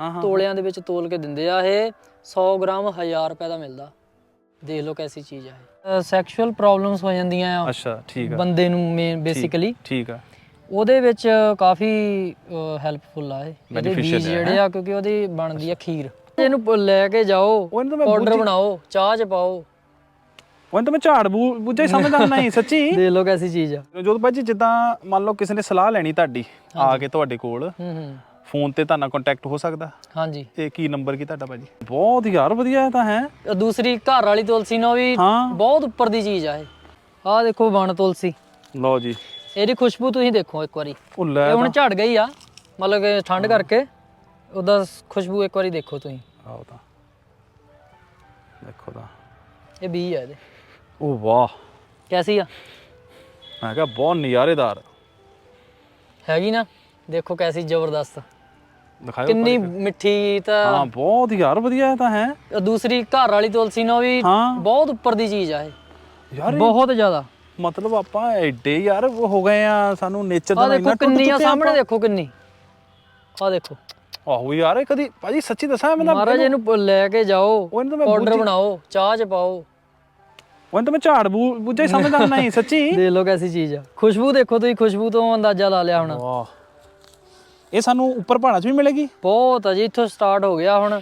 ਹਾਂ ਹਾਂ ਤੋਲਿਆਂ ਦੇ ਵਿੱਚ ਤੋਲ ਕੇ ਦਿੰਦੇ ਆ ਇਹ। 100 ਗ੍ਰਾਮ 1000 ਰੁਪਏ ਦਾ ਮਿਲਦਾ। ਦੇਖ ਲਓ ਕੈਸੀ ਚੀਜ਼ ਆ ਇਹ। ਸੈਕਸ਼ੂਅਲ ਪ੍ਰੋਬਲਮਸ ਹੋ ਜਾਂਦੀਆਂ ਆ। ਅੱਛਾ ਠੀਕ ਆ। ਬੰਦੇ ਨੂੰ ਮੇਨ ਬੇਸਿਕਲੀ ਠੀਕ ਆ। ਉਹਦੇ ਵਿੱਚ ਕਾਫੀ ਹੈਲਪਫੁਲ ਆ ਇਹ। ਇਹਦੇ ਬੀਜ ਜਿਹੜੇ ਆ ਕਿਉਂਕਿ ਉਹਦੀ ਬਣਦੀ ਆ ਖੀਰ। ਇਹਨੂੰ ਲੈ ਕੇ ਜਾਓ ਪਾਊਡਰ ਬਣਾਓ ਚਾਹ ਚ ਪਾਓ। ਉਹ ਤਾਂ ਮੈਂ ਝਾੜ ਬੁੱਝਾ ਹੀ ਸਮਝਦਾ ਨਹੀਂ ਸੱਚੀ? ਦੇਖ ਲਓ ਕੈਸੀ ਚੀਜ਼ ਆ। ਜੋਤ ਭਾਈ ਜੀ ਜਿੱਦਾਂ ਮੰਨ ਲਓ ਕਿਸੇ ਨੇ ਸਲਾਹ ਲੈਣੀ ਤੁਹਾਡੀ ਆ ਕੇ ਤੁਹਾਡੇ ਕੋਲ। ਹੂੰ ਹੂੰ। ਫੋਨ ਤੇ ਤੁਹਾਡਾ ਕੰਟੈਕਟ ਹੋ ਸਕਦਾ? ਹਾਂਜੀ। ਇਹ ਕੀ ਨੰਬਰ ਕੀ ਤੁਹਾਡਾ ਭਾਜੀ? ਬਹੁਤ ਯਾਰ ਵਧੀਆ ਇਹ ਤਾਂ ਹੈ। ਦੂਸਰੀ ਘਰ ਵਾਲੀ ਤੁਲਸੀ ਨਾਲ ਵੀ ਹਾਂ। ਬਹੁਤ ਉੱਪਰ ਦੀ ਚੀਜ਼ ਆ ਇਹ। ਆਹ ਦੇਖੋ ਵਣ ਤੁਲਸੀ। ਲਓ ਜੀ। ਇਹਦੀ ਖੁਸ਼ਬੂ ਤੁਸੀਂ ਦੇਖੋ ਇੱਕ ਵਾਰੀ। ਉਹ ਲੈ ਇਹ ਹੁਣ ਝੜ ਗਈ ਆ ਮਤਲਬ ਕਿ ਠੰਡ ਕਰਕੇ ਉਹਦਾ ਖੁਸ਼ਬੂ ਇੱਕ ਵਾਰੀ ਦੇਖੋ ਤੁਸੀਂ। ਆਓ ਤਾਂ। ਦੇਖੋ ਤਾਂ। ਇਹ ਬੀ ਆ ਇਹਦੇ। ਉਹ ਵਾਹ। ਕੈਸੀ ਆ? ਮੈਂ ਕਿਹਾ ਬਹੁਤ ਨਜ਼ਾਰੇਦਾਰ। ਹੈਗੀ ਨਾ? ਦੇਖੋ ਕੈਸੀ ਜ਼ਬਰਦਸਤ। ਦਿਖਾਓ ਕਿੰਨੀ ਮਿੱਠੀ ਤਾਂ ਹਾਂ ਬਹੁਤ ਯਾਰ ਵਧੀਆ ਇਹ ਤਾਂ ਹੈ। ਦੂਸਰੀ ਘਰ ਵਾਲੀ ਤੁਲਸੀ ਨਾਲ ਵੀ ਹਾਂ। ਬਹੁਤ ਉੱਪਰ ਦੀ ਚੀਜ਼ ਆ ਇਹ। ਯਾਰ ਇਹ ਬਹੁਤ ਜ਼ਿਆਦਾ। ਮਤਲਬ ਆਪਾਂ ਐਡੇ ਯਾਰ ਉਹ ਹੋ ਗਏ ਆ ਸਾਨੂੰ ਨੇਚਰ ਆ ਦਾ ਦੇਖੋ ਕਿੰਨੀ ਆ ਸਾਹਮਣੇ ਦੇਖੋ ਕਿੰਨੀ। ਆ ਦੇਖੋ। ਆਹੋ ਯਾਰ ਇਹ ਕਦੀ ਭਾਜੀ ਸੱਚੀ ਦੱਸਾਂ ਮੈਂ ਤਾਂ ਮਹਾਰਾਜ ਇਹਨੂੰ ਪ- ਲੈ ਕੇ ਜਾਓ ਉਹ ਇਹਨੂੰ ਤਾਂ ਮੈਂ ਪਾਊਡਰ ਬੂਝੀ- ਬਣਾਓ ਚਾਹ ਚ ਪਾਓ। ਉਹ ਤਾਂ ਮੈਂ ਝਾੜ ਬੂ ਬੁੱਝਾ ਹੀ ਸਮਝਦਾ ਨਹੀਂ ਸੱਚੀ। ਦੇਖ ਲਓ ਕੈਸੀ ਚੀਜ਼ ਆ। ਖੁਸ਼ਬੂ ਦੇਖੋ ਤੁਸੀਂ ਖੁਸ਼ਬੂ ਤੋਂ ਅੰਦਾਜ਼ਾ ਲਾ ਲਿਆ ਹੁਣ। ਵਾਹ। ਇਹ ਸਾਨੂੰ ਉੱਪਰ ਪਹਾੜਾਂ 'ਚ ਵੀ ਮਿਲੇਗੀ? ਬਹੁਤ ਆ ਜੀ ਇੱਥੋਂ ਸਟਾਰਟ ਹੋ ਗਿਆ ਹੁਣ।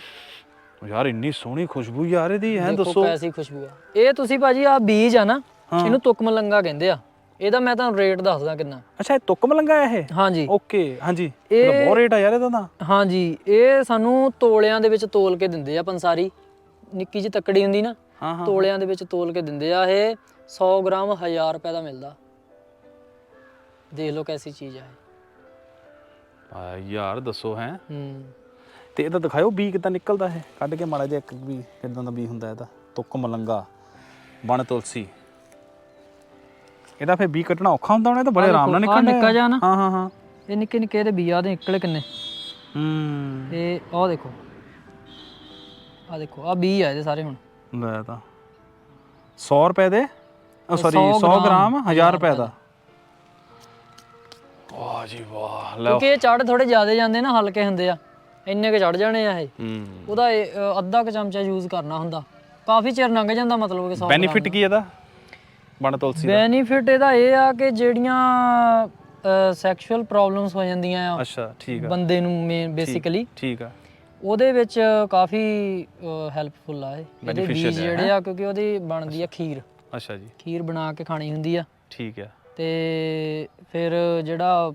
ਯਾਰ ਇੰਨੀ ਸੋਹਣੀ ਖੁਸ਼ਬੂ ਯਾਰ ਇਹਦੀ ਹੈ ਦੇਖੋ ਦੱਸੋ। ਕੈਸੀ ਖੁਸ਼ਬੂ ਆ। ਇਹ ਤੁਸੀਂ ਭਾਜੀ ਆ ਬੀਜ ਆ ਨਾ ਇਹਨੂੰ ਤੁਕ ਮਲੰਗਾ ਕਹਿੰਦੇ ਆ। ਇਹਦਾ ਮੈਂ ਤੁਹਾਨੂੰ ਰੇਟ ਦੱਸਦਾ ਕਿੰਨਾ। ਅੱਛਾ ਇਹ ਤੁੱਕ ਮਲੰਗਾ ਹੈ ਇਹ? ਹਾਂਜੀ। ਓਕੇ ਹਾਂਜੀ। ਇਹਦਾ ਬਹੁਤ ਰੇਟ ਆ ਯਾਰ ਇਹਦਾ ਤਾਂ। ਹਾਂਜੀ ਇਹ ਸਾਨੂੰ ਤੋਲਿਆਂ ਦੇ ਵਿੱਚ ਤੋਲ ਕੇ ਦਿੰਦੇ ਆ ਪੰਸਾਰੀ। ਨਿੱਕੀ ਜਿਹੀ ਤੱਕੜੀ ਹੁੰਦੀ ਨਾ ਤੋਲਿਆਂ ਦੇ ਵਿੱਚ ਤੋਲ ਕੇ ਦਿੰਦੇ ਆ ਇਹ। 100 ਗ੍ਰਾਮ 1000 ਰੁਪਏ ਦਾ ਮਿਲਦਾ। ਦੇਖ ਲਓ ਕੈਸੀ ਚੀਜ਼ ਆ ਇਹ। ਆ ਯਾਰ ਦੱਸੋ ਹੈ। ਹੂੰ। ਤੇ ਇਹਦਾ ਦਿਖਾਓ ਬੀ ਕਿੱਦਾਂ ਨਿਕਲਦਾ ਹੈ ਕੱਢ ਕੇ ਮਾੜਾ ਜਿਹਾ ਇੱਕ ਵੀ ਕਿੱਦਾਂ ਦਾ ਬੀ ਹੁੰਦਾ ਇਹਦਾ। ਤੁੱਕ ਮਲੰਗਾ ਬਣ ਤੁਲਸੀ। ਇਹਦਾ ਫੇ ਬੀ ਕੱਢਣਾ ਔਖਾ ਹੁੰਦਾ ਹੋਣਾ ਇਹ ਤਾਂ ਬੜੇ ਆਰਾਮ ਨਾਲ ਨਿਕਲਦਾ ਨਿੱਕਾ ਜਿਹਾ ਨਾ। ਹਾਂ ਹਾਂ ਹਾਂ। ਇਹ ਨਿੱਕੇ ਨਿੱਕੇ ਦੇ ਬੀਆ ਦੇ ਨਿਕਲੇ ਕਿੰਨੇ? ਹੂੰ। ਤੇ ਆਹ ਦੇਖੋ। ਆਹ ਦੇਖੋ ਆਹ ਬੀ ਆ ਇਹਦੇ ਸਾਰੇ ਹੁਣ। ਲੈ ਤਾਂ। 100 ਰੁਪਏ ਦੇ? Sorry 100 100 gram. ਗ੍ਰਾਮ, 1000 ਰੁਪਏ ਦਾ। ਵਾਹ ਜੀ ਵਾਹ ਲੈ ਕਿਉਂਕਿ ਇਹ ਚੜ ਥੋੜੇ ਜ਼ਿਆਦੇ ਜਾਂਦੇ ਨਾ ਹਲਕੇ ਹੁੰਦੇ ਆ। ਇੰਨੇ ਕੁ ਚੜ ਜਾਣੇ ਆ ਇਹ। ਹੂੰ। ਉਹਦਾ ਇਹ, ਅ, ਅੱਧਾ ਕੁ ਚਮਚਾ ਯੂਜ਼ ਕਰਨਾ ਹੁੰਦਾ। ਕਾਫੀ ਚਿਰ ਲੰਘ ਜਾਂਦਾ ਮਤਲਬ ਕਿ 100 ਬੈਨੀਫਿਟ ਕੀ ਇਹਦਾ? ਬਣ ਤੁਲਸੀ ਦਾ? ਬੈਨੀਫਿਟ ਇਹਦਾ ਇਹ ਆ ਕਿ ਜਿਹੜੀਆਂ ਸੈਕਸ਼ੂਅਲ ਪ੍ਰੋਬਲਮਸ ਹੋ ਜਾਂਦੀਆਂ ਆ ਅੱਛਾ ਠੀਕ ਆ। ਬੰਦੇ ਨੂੰ ਮੇਨ ਬੇਸਿਕਲੀ ਠੀਕ ਆ। ਉਹਦੇ ਵਿੱਚ ਕਾਫੀ ਹੈਲਪਫੁਲ ਆ ਇਹ। ਇਹਦੇ Beneficial ਬੀਜ ਹੈ, ਜਿਹੜੇ ਆ ਕਿਉਂਕਿ ਉਹਦੀ ਬਣਦੀ ਆ ਖੀਰ। ਅੱਛਾ ਜੀ। ਖੀਰ ਬਣਾ ਕੇ ਖਾਣੀ ਹੁੰਦੀ ਆ। ਠੀਕ ਆ। ਤੇ ਫਿਰ ਜਿਹੜਾ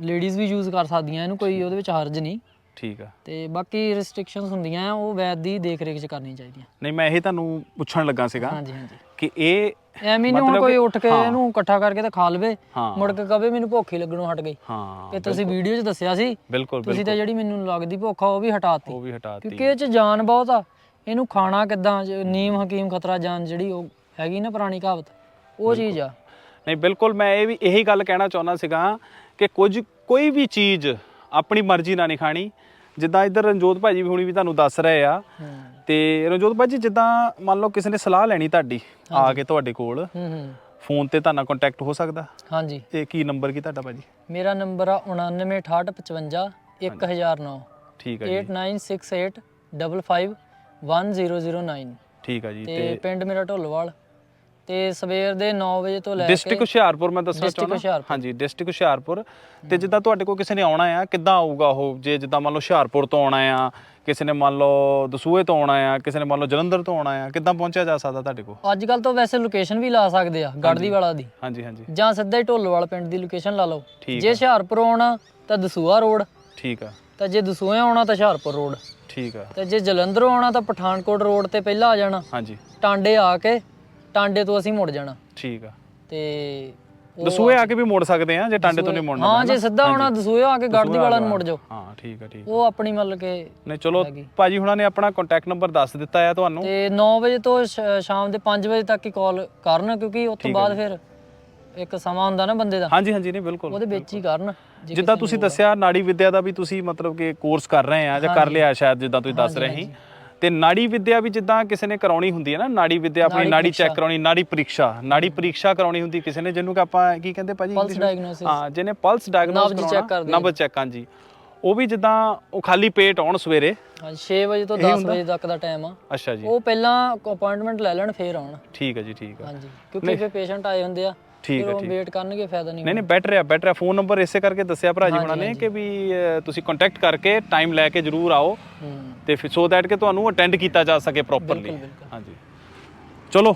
ਲੇਡੀਜ਼ ਵੀ ਯੂਜ਼ ਕਰ ਸਕਦੀਆਂ ਇਹਨੂੰ ਕੋਈ ਉਹਦੇ ਵਿੱਚ ਹਰਜ ਨਹੀਂ। ਠੀਕ ਆ। ਤੇ ਬਾਕੀ ਰੈਸਟ੍ਰਿਕਸ਼ਨਸ ਹੁੰਦੀਆਂ ਆ ਉਹ ਵੈਦ ਦੀ ਦੇਖ ਰੇਖ ਚ ਕਰਨੀ ਚਾਹੀਦੀਆਂ। ਨਹੀਂ ਮੈਂ ਇਹ ਤੁਹਾਨੂੰ ਪੁੱਛਣ ਲੱਗਾ ਸੀਗਾ ਹਾਂਜੀ ਹਾਂਜੀ। ਕਿ ਇਹ ਐਵੇਂ ਨਹੀਂ ਹੁਣ ਕੋਈ ਕਿ- ਉੱਠ ਕੇ। ਇਹਨੂੰ ਇਕੱਠਾ ਕਰਕੇ ਤੇ ਖਾ ਲਵੇ। ਮੁੜ ਕੇ ਕਵੇ ਮੈਨੂੰ ਭੁੱਖ ਹੀ ਲੱਗਣੋਂ ਹਟ ਗਈ। ਹਾਂ ਤੇ ਤੁਸੀਂ ਵੀਡੀਓ 'ਚ ਦੱਸਿਆ ਸੀ। ਬਿਲਕੁਲ ਤੁਸੀਂ ਤਾਂ ਜਿਹੜੀ ਮੈਨੂੰ ਲੱਗਦੀ ਭੁੱਖ ਆ ਉਹ ਵੀ ਹਟਾਤੀ। ਉਹ ਵੀ ਹਟਾਤੀ। ਕਿਉਂਕਿ ਇਹ 'ਚ ਜਾਨ ਬਹੁਤ ਆ। ਇਹਨੂੰ ਖਾਣਾ ਕਿੱਦਾਂ ਨੀਮ ਹਕੀਮ ਖਤਰਾ ਜਾਨ ਜਿਹੜੀ ਉਹ ਹੈਗੀ ਨਾ ਪੁਰਾਣੀ ਕਹਾਵਤ ਉਹ ਚੀਜ਼ ਆ। ਨਹੀਂ ਬਿਲਕੁਲ ਮੈਂ ਇਹ ਵੀ ਇਹੀ ਗੱਲ ਕਹਿਣਾ ਚਾਹੁੰਦਾ ਸੀਗਾ ਕਿ ਕੁਝ ਕੋਈ ਵੀ ਚੀਜ਼ ਆਪਣੀ ਮਰਜ਼ੀ ਨਾਲ ਨਹੀਂ ਖਾਣੀ। ਜਿੱਦਾਂ ਇੱਧਰ ਰਣਜੋਤ ਭਾਜੀ ਵੀ ਹੁਣੀ ਵੀ ਤੁਹਾਨੂੰ ਦੱਸ ਰਹੇ ਆ। ਹੂੰ। ਤੇ ਰਣਜੋਤ ਭਾਜੀ ਜਿੱਦਾਂ ਮੰਨ ਲਓ ਕਿਸੇ ਨੇ ਸਲਾਹ ਲੈਣੀ ਤੁਹਾਡੀ ਆ ਕੇ ਤੁਹਾਡੇ ਕੋਲ ਹੂੰ ਹੂੰ। ਫੋਨ ਤੇ ਤੁਹਾਡਾ ਕੰਟੈਕਟ ਹੋ ਸਕਦਾ? ਹਾਂਜੀ। ਇਹ ਕੀ ਨੰਬਰ ਕੀ ਤੁਹਾਡਾ ਭਾਜੀ? ਮੇਰਾ ਨੰਬਰ ਆ 996855 1009 ਠੀਕ ਆ ਜੀ। 8968551009 ਠੀਕ ਆ ਜੀ ਤੇ ਪਿੰਡ ਮੇਰਾ ਢੋਲਵਾਲ। ਤੇ ਸਵੇਰ ਦੇ 9 ਵਜੇ ਤੋਂ ਲੈ ਕੇ ਡਿਸਟ੍ਰਿਕਟ ਹੁਸ਼ਿਆਰਪੁਰ ਮੈਂ ਦੱਸਣਾ District ਚਾਹੁੰਦਾ। ਹੁਸ਼ਿਆਰਪੁਰ। ਹਾਂਜੀ ਡਿਸਟ੍ਰਿਕਟ ਹੁਸ਼ਿਆਰਪੁਰ। ਤੇ ਜਿੱਦਾਂ ਤੁਹਾਡੇ ਕੋਲ ਕਿਸੇ ਨੇ ਆਉਣਾ ਆ ਕਿੱਦਾਂ ਆਊਗਾ ਉਹ? ਜੇ ਜਿੱਦਾਂ ਮੰਨ ਲਓ ਹੁਸ਼ਿਆਰਪੁਰ ਤੋਂ ਆਉਣਾ ਆ ਕਿਸੇ ਨੇ ਮੰਨ ਲਓ ਦਸੂਹੇ ਤੋਂ ਆਉਣਾ ਆ ਕਿਸੇ ਨੇ ਮੰਨ ਲਓ ਜਲੰਧਰ ਤੋਂ ਆਉਣਾ ਆ ਕਿੱਦਾਂ ਪਹੁੰਚਿਆ ਜਾ ਸਕਦਾ ਤੁਹਾਡੇ ਕੋਲ? ਅੱਜ ਕੱਲ ਤਾਂ ਵੈਸੇ ਲੋਕੇਸ਼ਨ ਵੀ ਲਾ ਸਕਦੇ ਆ ਗੜਦੀ ਵਾਲਾ ਦੀ। ਹਾਂਜੀ ਹਾਂਜੀ। ਜਾਂ ਸਿੱਧਾ ਹੀ ਢੋਲਵਾਲ ਪਿੰਡ ਦੀ ਲੋਕੇਸ਼ਨ ਲਾ ਲਓ। ਠੀਕ ਜੇ ਹੁਸ਼ਿਆਰਪੁਰ ਆਉਣਾ ਤਾਂ ਦਸੂਹਾ ਰੋਡ। ਠੀਕ ਆ। ਤਾਂ ਜੇ ਦਸੂਹੇ ਆਉਣਾ ਤਾਂ ਹੁਸ਼ਿਆਰਪੁਰ ਰੋਡ। ਠੀਕ ਆ। ਤੇ ਜੇ ਜਲੰਧਰੋਂ ਆਉਣਾ ਤਾਂ ਪਠਾਨਕੋਟ ਰੋਡ ਤੇ ਪਹਿਲਾਂ ਆ ਜਾਣਾ। ਹਾਂਜੀ। ਟਾਂਡੇ ਆ ਕੇ ਟਾਂਡੇ ਤੋਂ ਅਸੀਂ ਮੁੜ ਜਾਣਾ। ਠੀਕ ਆ। ਤੇ ਉਹ- ਦਸੂਹੇ ਆ ਕੇ ਵੀ ਮੁੜ ਸਕਦੇ ਆ ਜੇ ਟਾਂਡੇ ਤੋਂ ਨਹੀਂ ਮੁੜਨਾ ਹਾਂ ਜੇ? ਸਿੱਧਾ ਆਉਣਾ ਦਸੂਹੇ ਆ ਕੇ ਗੜਦੀ ਵਾਲਾ ਨੂੰ ਮੁੜ ਜਾਓ। ਹਾਂ ਠੀਕ ਆ ਠੀਕ ਉਹ ਆਪਣੀ ਮਤਲਬ ਕਿ ਨਹੀਂ ਚਲੋ। ਭਾਜੀ ਹੁਣਾਂ ਨੇ ਆਪਣਾ ਕੰਟੈਕਟ ਨੰਬਰ ਦੱਸ ਦਿੱਤਾ ਆ ਤੁਹਾਨੂੰ। ਤੇ 9 ਵਜੇ ਤੋਂ ਸ਼- ਸ਼ਾਮ ਦੇ 5 ਵਜੇ ਤੱਕ ਹੀ ਕਾਲ ਕਰਨ ਕਿਉਂਕਿ ਉਸ ਤੋਂ ਬਾਅਦ ਫਿਰ ਇੱਕ ਸਮਾਂ ਹੁੰਦਾ ਨਾ ਬੰਦੇ ਦਾ। ਹਾਂਜੀ ਹਾਂਜੀ ਨਹੀਂ ਬਿਲਕੁਲ ਉਹਦੇ ਵਿੱਚ ਹੀ ਕਰਨ ਜੇ ਜਿੱਦਾਂ ਤੁਸੀਂ ਦੱਸਿਆ ਨਾੜੀ ਵਿਦਿਆ ਦਾ ਵੀ ਤੁਸੀਂ ਮਤਲਬ ਕਿ ਕੋਰਸ ਕਰ ਰਹੇ ਆ ਜਾਂ ਕਰ ਲਿਆ ਸ਼ਾਇਦ ਜਿੱਦਾਂ ਤੁਸੀਂ ਦੱਸ ਰਹੇ ਸੀ। ਤੇ ਨਾੜੀ ਵਿਦਿਆ ਵੀ ਜਿੱਦਾਂ ਕਿਸੇ ਨੇ ਕਰਾਉਣੀ ਹੁੰਦੀ ਹੈ ਨਾ ਨਾੜੀ ਵਿਦਿਆ ਆਪਣੀ ਨਾੜੀ ਚੈੱਕ। ਕਰਾਉਣੀ ਨਾੜੀ ਪ੍ਰੀਖਿਆ ਨਾੜੀ ਪ੍ਰੀਖਿਆ ਕਰਾਉਣੀ ਹੁੰਦੀ ਕਿਸੇ ਨੇ ਜਿਹਨੂੰ ਕਿ ਆਪਾਂ ਕੀ ਕਹਿੰਦੇ ਭਾਜੀ? ਪਲਸ? ਡਾਇਗਨੋਸਿਸ ਹਾਂ ਜਿਹਨੇ ਪਲਸ ਡਾਇਗਨੋਸ ਨਬਜ਼ check ਕਰਦੇ ਨਬਜ਼ ਚੈੱਕ ਹਾਂਜੀ। ਉਹ ਵੀ ਜਿੱਦਾਂ ਉਹ ਖਾਲੀ ਪੇਟ ਆਉਣ ਸਵੇਰੇ। ਹਾਂਜੀ 6 ਵਜੇ ਤੋਂ ਇਹ 10 ਹੁੰਦਾ? ਵਜੇ ਤੱਕ ਦਾ ਟਾਈਮ ਆ। ਅੱਛਾ ਜੀ। ਉਹ ਪਹਿਲਾਂ ਅਪਾਇੰਟਮੈਂਟ ਲੈ ਲੈਣ ਫੇਰ ਆਉਣ। ਠੀਕ ਹੈ ਜੀ ਠੀਕ ਹੈ। ਹਾਂਜੀ ਕਿਉਂਕਿ ਫਿਰ ਪੇਸ਼ੈਂਟ ਆਏ ਹੁੰਦੇ ਆ ਠੀਕ ਹੈ ਠੀਕ। ਵੇਟ ਕਰਨਗੇ ਫਾਇਦਾ ਨਹੀਂ ਨਹੀਂ ਨਹੀਂ ਬੈਟਰ ਹੈ ਬੈਟਰ ਹੈ ਫੋਨ ਨੰਬਰ ਇਸੇ ਕਰਕੇ ਦੱਸਿਆ ਭਰਾ ਜੀ ਹੁਣਾਂ ਨੇ। ਕਿ ਵੀ ਤੁਸੀਂ ਕੰਟੈਕਟ ਕਰਕੇ ਟਾਈਮ ਲੈ ਕੇ ਜਰੂਰ ਆਓ। ਹੂੰ। ਤੇ ਫਿਰ ਸੋ ਦੈਟ ਕਿ ਤੁਹਾਨੂੰ ਅਟੈਂਡ ਕੀਤਾ ਜਾ ਸਕੇ ਪ੍ਰੋਪਰਲੀ ਹਾਂਜੀ। ਚਲੋ